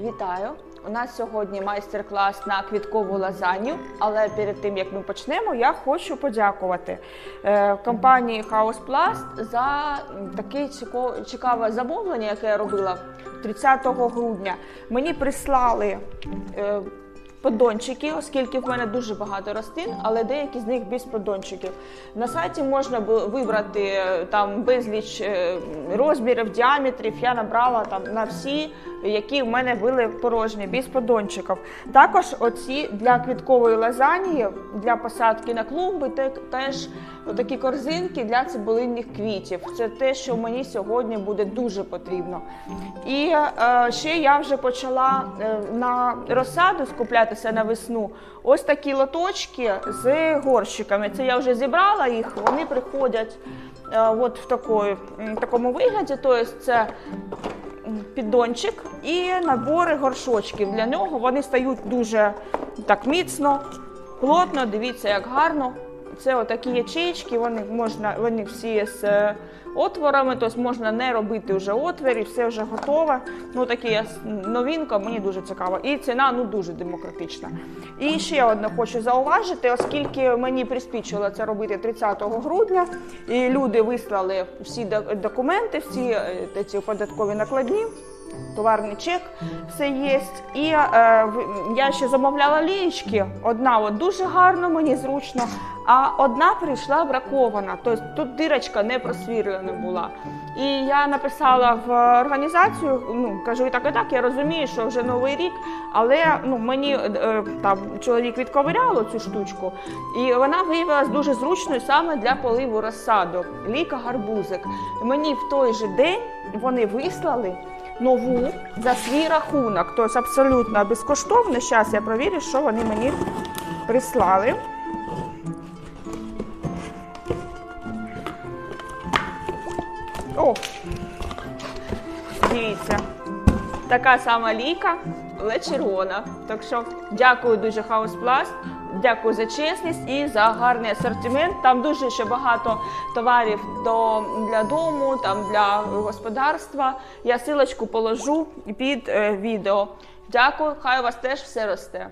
Вітаю! У нас сьогодні майстер-клас на квіткову лазанью, але перед тим як ми почнемо, я хочу подякувати е, компанії Plast за таке цікаве- замовлення, яке я робила 30 грудня. Мені прислали. Поддончики, оскільки в мене дуже багато рослин, але деякі з них без поддончиків. На сайті можна було вибрати е, там безліч е, розмірів, діаметрів. Я набрала там на всі, які в мене були порожні, без поддончиків. Також оці для квіткової лазанії, для посадки на клумби, теж такі корзинки для цибулинних квітів. Це те, що мені сьогодні буде дуже потрібно. І е, ще я вже почала е, на розсаду скуплятися на весну. Ось такі лоточки з горщиками. Це я вже зібрала їх. Вони приходять е, от в такої, такому вигляді. Тобто це піддончик і набори горшочків. Для нього вони стають дуже так міцно, плотно. Дивіться, як гарно. Це отакі ячейки, вони можна, вони всі з е, отворами, тобто можна не робити вже отворів, все вже готове. Ну такі новинка, мені дуже цікаво. І ціна ну дуже демократична. І ще одне хочу зауважити, оскільки мені приспічило це робити 30 грудня, і люди вислали всі документи, всі е, ці податкові накладні. Товарний чек, все є. І е, я ще замовляла лієчки. Одна от дуже гарно, мені зручно, а одна прийшла бракована. Тобто тут дирочка не просвірлена була. І я написала в організацію, ну кажу, і так і так, я розумію, що вже новий рік, але ну мені е, там чоловік відковиряв цю штучку, і вона виявилась дуже зручною саме для поливу розсаду. Ліка гарбузик. Мені в той же день вони вислали нову за свій рахунок. Тобто абсолютно безкоштовно. Зараз я провірю, що вони мені прислали. О, дивіться, така сама ліка, але червона. Так що дякую дуже Plus, дякую за чесність і за гарний асортимент. Там дуже ще багато товарів до, для дому, там для господарства. Я силочку положу під е, відео. Дякую, хай у вас теж все росте.